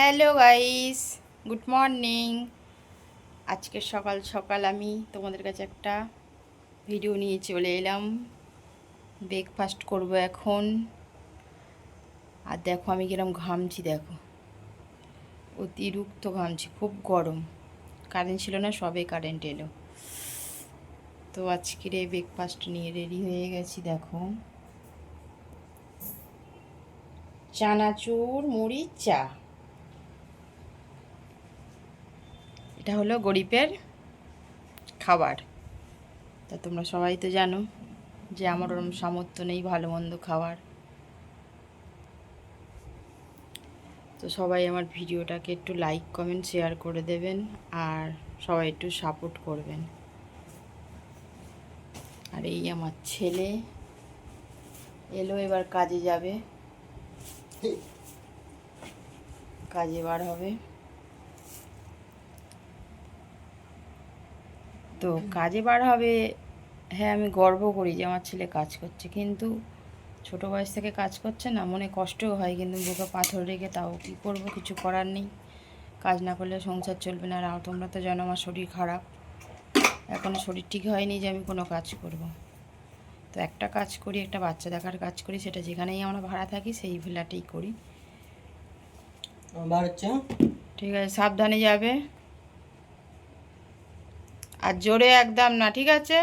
Hello guys, good morning. আজকে সকাল সকাল আমি তোমাদের কাছে একটা ভিডিও নিয়ে চলে এলাম। ব্রেকফাস্ট করব এখন। আর দেখো আমি কিরম ঘামছি, দেখো। অতিরিক্ত ঘামছি, খুব গরম। কারেন্ট ছিল না, সবে কারেন্ট এলো। তো আজকের এই ব্রেকফাস্ট নিয়ে রেডি হয়ে গেছি, দেখো। চানাচুর, মুড়ি, চা। এটা হলো গরিবের খাবার। তা তোমরা সবাই তো জানো যে আমার ওরম সামর্থ্য নেই ভালো মন্দ খাবার তো সবাই আমার ভিডিওটাকে একটু লাইক কমেন্ট শেয়ার করে দেবেন আর সবাই একটু সাপোর্ট করবেন। আর এই আমার ছেলে এলো এবার কাজে যাবে। কাজে বার হবে। তো কাজে বার হবে হ্যাঁ আমি গর্ব করি যে আমার ছেলে কাজ করছে। কিন্তু ছোট বয়স থেকে কাজ করছে না মনে কষ্টও হয় কিন্তু বুকে পাথর রেখে তাও কী করব কিছু করার নেই। কাজ না করলে সংসার চলবে না আর তোমরা তো জানো আমার শরীর খারাপ। এখনও শরীর ঠিক হয়নি যে আমি কোনো কাজ করব। তো একটা কাজ করি একটা বাচ্চা দেখার কাজ করি সেটা যেখানেই আমরা ভাড়া থাকি সেই ভিলাটেই করি। ঠিক আছে সাবধানে যাবে। আর জোরে একদম না ঠিক আছে?